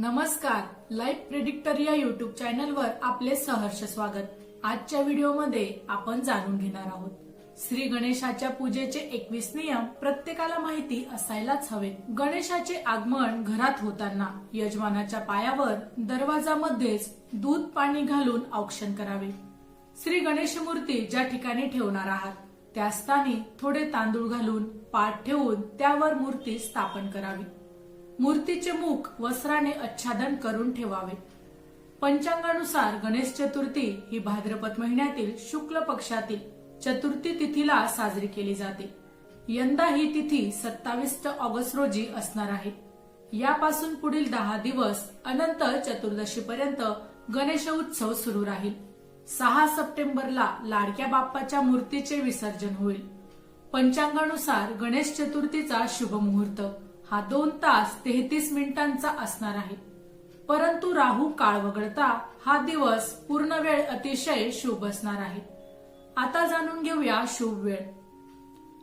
नमस्कार life predictor या YouTube चॅनलवर आपले सहर्ष स्वागत. आजच्या व्हिडिओमध्ये आपण जाणून घेणार आहोत. श्री गणेशाच्या पूजेचे एकवीस नियम प्रत्येकाला माहिती असायलाच हवे. गणेशाचे आगमन घरात होताना यजमानाच्या पायावर दरवाजामध्येच दूध पाणी घालून औक्षण करावे. श्री गणेश मूर्ती ज्या ठिकाणी ठेवणार आहात त्या स्थानी थोडे तांदूळ घालून पाठ ठेवून त्यावर मूर्ती स्थापन करावी. मूर्तीचे मुख वस्त्राने आच्छादन करून ठेवावे. पंचांगानुसार गणेश चतुर्थी ही भाद्रपद महिन्यातील शुक्ल पक्षातील चतुर्थी तिथीला साजरी केली जाते. यंदा ही तिथी सत्तावीस ऑगस्ट रोजी असणार आहे. यापासून पुढील दहा दिवस अनंत चतुर्दशीपर्यंत गणेश उत्सव सुरू राहील. सहा सप्टेंबरला लाडक्या बाप्पाच्या मूर्तीचे विसर्जन होईल. पंचांगानुसार गणेश चतुर्थीचा शुभ मुहूर्त. हा दोन तास तेहतीस मिनिटांचा असणार आहे. परंतु राहू काळ वगळता हा दिवस पूर्ण वेळ अतिशय शुभ असणार आहे. आता जाणून घेऊया शुभ वेळ.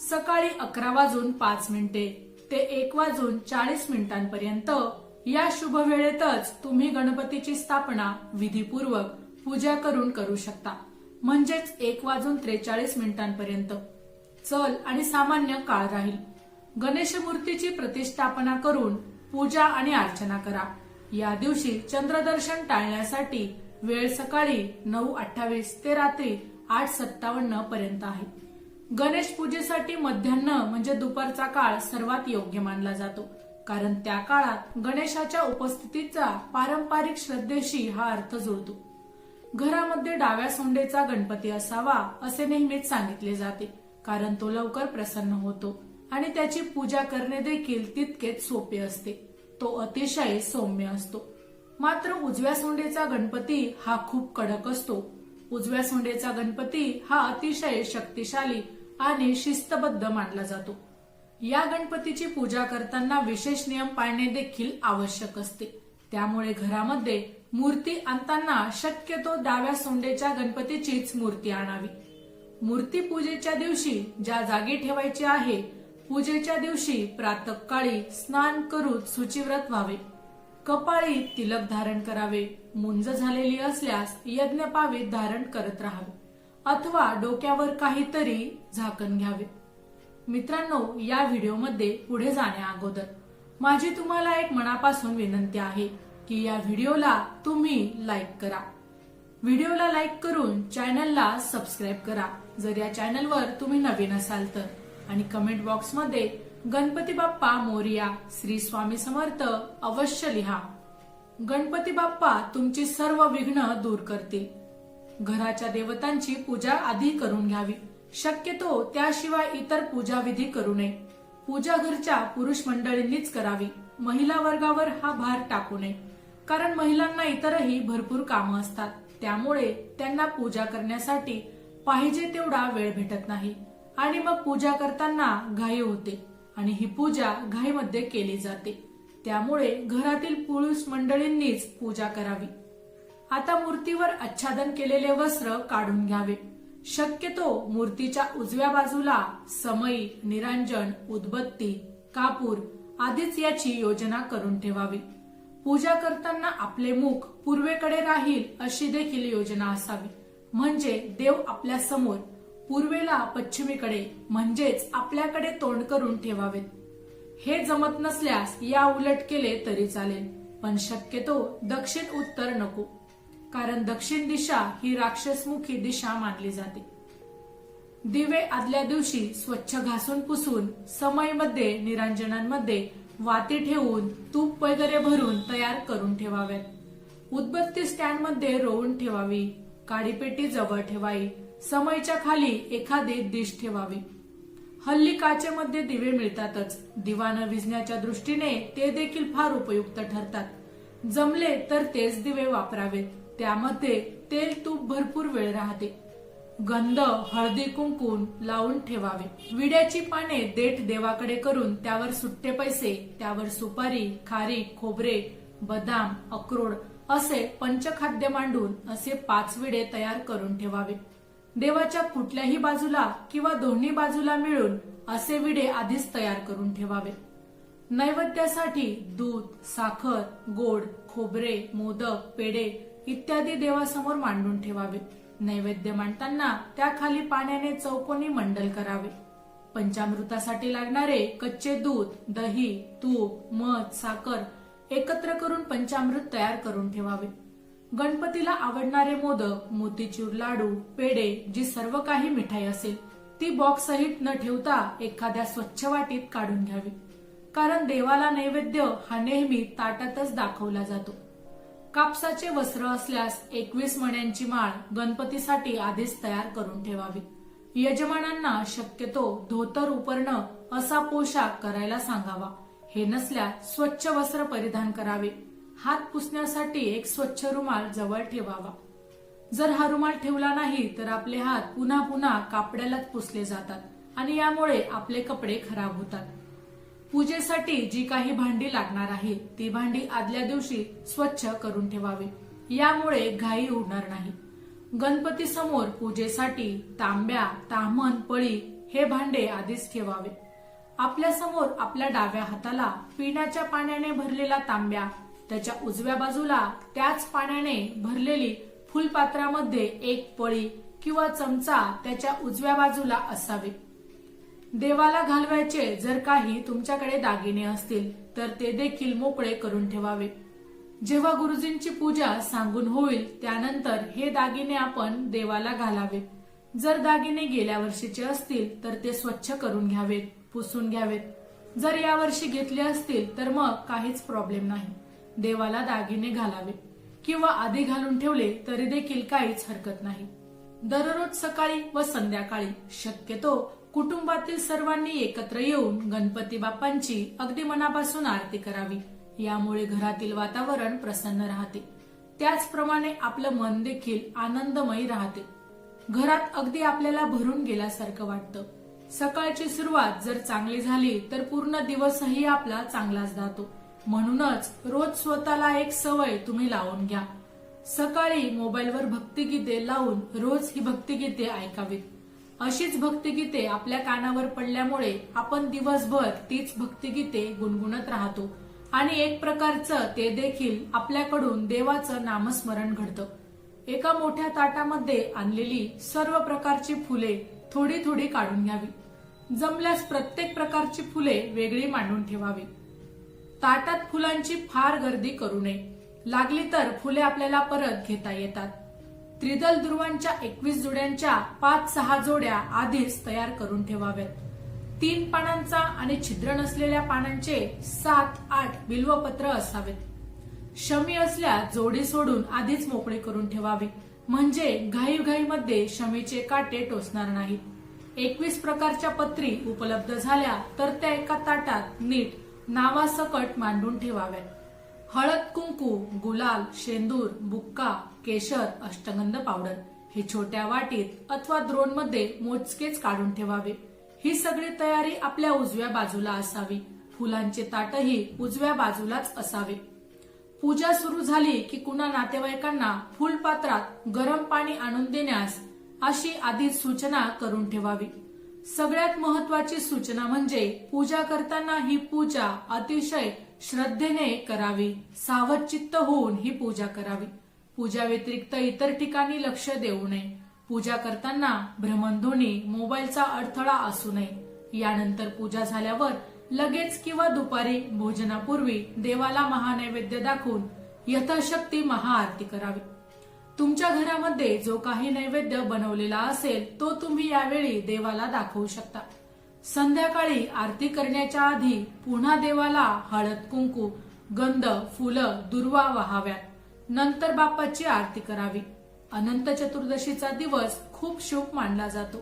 सकाळी अकरा वाजून पाच मिनिटे ते एक वाजून चाळीस मिनिटांपर्यंत या शुभ वेळेतच तुम्ही गणपतीची स्थापना विधीपूर्वक पूजा करून करू शकता. म्हणजेच एक वाजून त्रेचाळीस मिनिटांपर्यंत. चल आणि सामान्य काळ राहील. गणेश मूर्तीची प्रतिष्ठापना करून पूजा आणि अर्चना करा. या दिवशी चंद्रदर्शन टाळण्यासाठी वेळ सकाळी नऊ अठ्ठावीस ते रात्री आठ सत्तावन्न पर्यंत आहे. गणेश पूजेसाठी मध्यान्ह म्हणजे दुपारचा काळ सर्वात योग्य मानला जातो. कारण त्या काळात गणेशाच्या उपस्थितीचा पारंपरिक श्रद्धेशी हा अर्थ जुळतो. घरामध्ये डाव्या सोंडेचा गणपती असावा असे नेहमीच सांगितले जाते कारण तो लवकर प्रसन्न होतो. आणि त्याची पूजा करणे देखील तितकेच सोपे असते. तो अतिशय सौम्य असतो. मात्र उजव्या सोंडेचा गणपती हा खूप कडक असतो. उजव्या सोंडेचा गणपती हा अतिशय शक्तिशाली आणि शिस्तबद्ध मानला जातो. या गणपतीची पूजा करताना विशेष नियम पाळणे देखील आवश्यक असते. त्यामुळे घरामध्ये मूर्ती आणताना शक्यतो डाव्या सोंडेच्या गणपतीचीच मूर्ती आणावी. मूर्ती पूजेच्या दिवशी ज्या जागी ठेवायची आहे पूजेच्या दिवशी प्रातकाळी स्नान करून सुचिव्रत व्हावे. कपाळी तिलक धारण करावे. मुंज झालेली असल्यास यज्ञपावीत धारण करत राहावे. अथवा डोक्यावर काहीतरी झाकण घ्यावे. मित्रांनो या व्हिडिओमध्ये पुढे जाण्या अगोदर माझी तुम्हाला एक मनापासून विनंती आहे की या व्हिडिओला तुम्ही लाईक करा. व्हिडिओला लाईक करून चॅनलला सबस्क्राईब करा. जर या चॅनलवर तुम्ही नवीन असाल तर आणि कमेंट बॉक्समध्ये गणपती बाप्पा मोरिया श्री स्वामी समर्थ अवश्य लिहा. गणपती बाप्पा तुमची सर्व विघ्न दूर करतील. घराच्या देवतांची पूजा आधी करून घ्यावी. शक्यतो त्याशिवाय इतर पूजा विधी करू नये. पूजा घरच्या पुरुष मंडळींनीच करावी. महिला वर्गावर हा भार टाकू नये. कारण महिलांना इतरही भरपूर कामं असतात. त्यामुळे त्यांना पूजा करण्यासाठी पाहिजे तेवढा वेळ भेटत नाही. आणि मग पूजा करताना घाई होते आणि ही पूजा घाईमध्ये केली जाते. त्यामुळे घरातील पुरुष मंडळींनीच पूजा करावी. आता मूर्तीवर आच्छादन केलेले वस्त्र काढून घ्यावे. शक्यतो मूर्तीच्या उजव्या बाजूला समई निरांजन उदबत्ती कापूर आधीच याची योजना करून ठेवावी. पूजा करताना आपले मुख पूर्वेकडे राहील अशी देखील योजना असावी. म्हणजे देव आपल्यासमोर पूर्वेला पश्चिमेकडे म्हणजेच आपल्याकडे तोंड करून ठेवावेत. हे जमत नसल्यास या उलट केले तरी चालेल पण शक्यतो दक्षिण उत्तर नको कारण दक्षिण दिशा ही राक्षसमुखी दिशा मानली जाते. दिवे आदल्या दिवशी स्वच्छ घासून पुसून समयमध्ये निरांजनांमध्ये वाती ठेवून तूप वगैरे भरून तयार करून ठेवाव्यात. उदबत्ती स्टँडमध्ये रोवून ठेवावी काडीपेटी जवळ ठेवावी समयच्या खाली एखादी डिश ठेवावी. हल्ली काचेमध्ये दिवे मिळतातच. दिवा न दृष्टीने ते देखील फार उपयुक्त ठरतात. जमले तर तेच दिवे वापरावेत. त्यामध्ये तेल तूप भरपूर वेळ राहते. गंध हळदी कुंकून लावून ठेवावे. विड्याची पाने देठ देवाकडे करून त्यावर सुट्टे पैसे त्यावर सुपारी खारी खोबरे बदाम अक्रोड असे पंचखाद्य मांडून असे पाच विडे तयार करून ठेवावे. देवाच्या कुठल्याही बाजूला किंवा दोन्ही बाजूला मिळून असे विडे आधीच तयार करून ठेवावे. नैवेद्यासाठी दूध साखर गोड खोबरे मोदक पेढे इत्यादी देवासमोर मांडून ठेवावे. नैवेद्य मांडताना त्याखाली पाण्याने चौकोनी मंडल करावे. पंचामृतासाठी लागणारे कच्चे दूध दही तूप मध साखर एकत्र करून पंचामृत तयार करून ठेवावे. गणपतीला आवडणारे मोदक मोतीचूर लाडू पेढे जी सर्व काही मिठाई असेल ती बॉक्स सहित न ठेवता एखाद्या स्वच्छ वाटीत काढून घ्यावी. कारण देवाला नैवेद्य हा नेहमी ताटातच दाखवला जातो. कापसाचे वस्त्र असल्यास एकवीस मण्यांची माळ गणपतीसाठी आधीच तयार करून ठेवावी. यजमानांना शक्यतो धोतर उपरणं असा पोशाख करायला सांगावा. हे नसल्यास स्वच्छ वस्त्र परिधान करावे. हात पुसण्यासाठी एक स्वच्छ रुमाल जवळ ठेवावा. जर हा रुमाल ठेवला नाही तर आपले हात पुन्हा पुन्हा कापड्यालाच पुसले जातात आणि यामुळे आपले कपडे खराब होतात. पूजेसाठी जी काही भांडी लागणार आहे ती भांडी आदल्या दिवशी स्वच्छ करून ठेवावी. यामुळे घाई उडणार नाही. गणपती समोर पूजेसाठी तांब्या ताम्हण पळी हे भांडे आधीच ठेवावे. आपल्यासमोर आपल्या डाव्या हाताला पिण्याच्या पाण्याने भरलेला तांब्या त्याच्या उजव्या बाजूला त्याच पाण्याने भरलेली फुलपात्रामध्ये एक पळी किंवा चमचा त्याच्या उजव्या बाजूला असावे. देवाला घालवायचे जर काही तुमच्याकडे दागिने असतील तर ते देखील मोकळे करून ठेवावे. जेव्हा गुरुजींची पूजा सांगून होईल त्यानंतर हे दागिने आपण देवाला घालावे. जर दागिने गेल्या वर्षीचे असतील तर ते स्वच्छ करून घ्यावेत पुसून घ्यावेत. जर यावर्षी घेतले असतील तर मग काहीच प्रॉब्लेम नाही. देवाला दागिने घालावे किंवा आधी घालून ठेवले तरी देखील काहीच हरकत नाही. दररोज सकाळी व संध्याकाळी शक्यतो कुटुंबातील सर्वांनी एकत्र येऊन गणपती बाप्पांची अगदी मनापासून आरती करावी. यामुळे घरातील वातावरण प्रसन्न राहते. त्याचप्रमाणे आपलं मन देखील आनंदमयी राहते. घरात अगदी आपल्याला भरून गेल्यासारखं वाटतं. सकाळची सुरुवात जर चांगली झाली तर पूर्ण दिवसही आपला चांगलाच जातो. म्हणूनच रोज स्वतःला एक सवय तुम्ही लावून घ्या. सकाळी मोबाईलवर भक्तिगीते लावून रोज ही भक्तिगीते ऐकावीत. अशीच भक्तिगीते आपल्या कानावर पडल्यामुळे आपण दिवसभर तीच भक्तिगीते गुणगुणत राहतो. आणि एक प्रकारचं ते देखील आपल्याकडून देवाचं नामस्मरण घडतं. एका मोठ्या ताटामध्ये आणलेली सर्व प्रकारची फुले थोडी थोडी काढून घ्यावी. जमल्यास प्रत्येक प्रकारची फुले वेगळी मांडून ठेवावी. ताटात फुलांची फार गर्दी करू नये. लागली तर फुले आपल्याला परत घेता येतात. त्रिदल ध्रुवांच्या एकवीस जोड्यांच्या पाच सहा जोड्या आधीच तयार करून ठेवाव्यात. तीन पानांचा आणि छिद्र नसलेल्या पानांचे सात आठ बिल्वपत्र असावेत. शमी असल्या जोडी सोडून आधीच मोकळे करून ठेवावे. म्हणजे घाईघाईमध्ये शमीचे काटे टोचणार नाहीत. एकवीस प्रकारच्या पत्री उपलब्ध झाल्या तर त्या एका ताटात नीट नावासकट मांडून ठेवाव्यात हळद कुंकू गुलाल शेंदूर बुक्का केशर अष्टगंध पावडर हे छोट्या वाटीत अथवा द्रोणमध्ये मोजकेच काढून ठेवावे. ही सगळी तयारी आपल्या उजव्या बाजूला असावी. फुलांचे ताटही उजव्या बाजूलाच असावे. पूजा सुरू झाली की कुणा नातेवाईकांना फुलपात्रात गरम पाणी आणून देण्यास अशी आधी सूचना करून ठेवावी. सगळ्यात महत्वाची सूचना म्हणजे पूजा करताना ही पूजा अतिशय श्रद्धेने करावी सावध चित्त होऊन ही पूजा करावी. पूजा व्यतिरिक्त इतर ठिकाणी लक्ष देऊ नये. पूजा करताना भ्रमणध्वनी मोबाईलचा अडथळा असू नये. यानंतर पूजा झाल्यावर लगेच किंवा दुपारी भोजनापूर्वी देवाला महानैवेद्य दाखवून यथाशक्ती महाआरती करावी. तुमच्या घरामध्ये जो काही नैवेद्य बनवलेला असेल तो तुम्ही यावेळी देवाला दाखवू शकता. संध्याकाळी आरती करण्याच्या आधी पुन्हा देवाला हळद कुंकू गंध फुलं दुर्वा वाहाव्यात. नंतर बाप्पाची आरती करावी. अनंत चतुर्दशीचा दिवस खूप शुभ मानला जातो.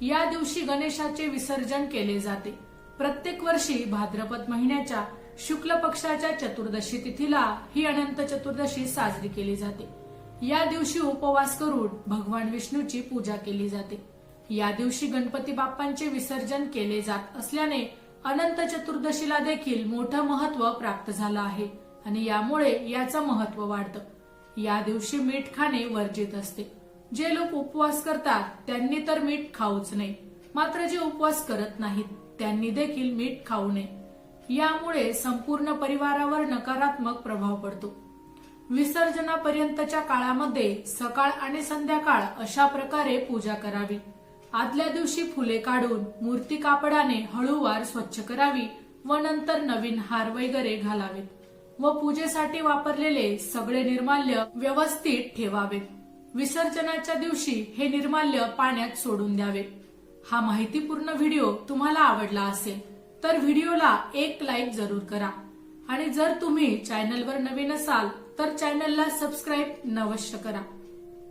या दिवशी गणेशाचे विसर्जन केले जाते. प्रत्येक वर्षी भाद्रपद महिन्याच्या शुक्ल पक्षाच्या चतुर्दशी तिथीला ही अनंत चतुर्दशी साजरी केली जाते. या दिवशी उपवास करून भगवान विष्णूची पूजा केली जाते. या दिवशी गणपती बाप्पांचे विसर्जन केले जात असल्याने अनंत चतुर्दशीला देखील मोठं महत्त्व प्राप्त झालं आहे आणि यामुळे याचं महत्त्व वाढतं. या दिवशी मीठ खाणे वर्जित असते. जे लोक उपवास करतात त्यांनी तर मीठ खाऊच नये. मात्र जे उपवास करत नाहीत त्यांनी देखील मीठ खाऊ नये. यामुळे संपूर्ण परिवारावर नकारात्मक प्रभाव पडतो. विसर्जनापर्यंतच्या काळामध्ये सकाळ आणि संध्याकाळ अशा प्रकारे पूजा करावी. आदल्या दिवशी फुले काढून मूर्ती कापडाने हळूवार स्वच्छ करावी व नंतर नवीन हार वगैरे घालावेत व पूजेसाठी वापरलेले सगळे निर्माल्य व्यवस्थित ठेवावेत. विसर्जनाच्या दिवशी हे निर्माल्य पाण्यात सोडून द्यावे हा माहितीपूर्ण व्हिडिओ तुम्हाला आवडला असेल तर व्हिडिओला एक लाईक जरूर करा. आणि जर तुम्ही चॅनलवर नवीन असाल तर चॅनलला सबस्क्राईब नवश्य करा.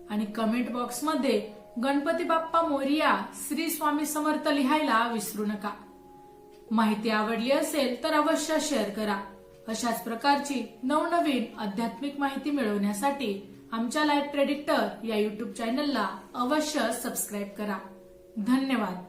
आणि कमेंट बॉक्समध्ये गणपती बाप्पा मोरिया श्री स्वामी समर्थ लिहायला विसरू नका. माहिती आवडली असेल तर अवश्य शेअर करा. अशाच प्रकारची नवनवीन आध्यात्मिक माहिती मिळवण्यासाठी आमच्या लाईफ प्रेडिक्टर या युट्यूब चॅनलला अवश्य सबस्क्राईब करा. धन्यवाद.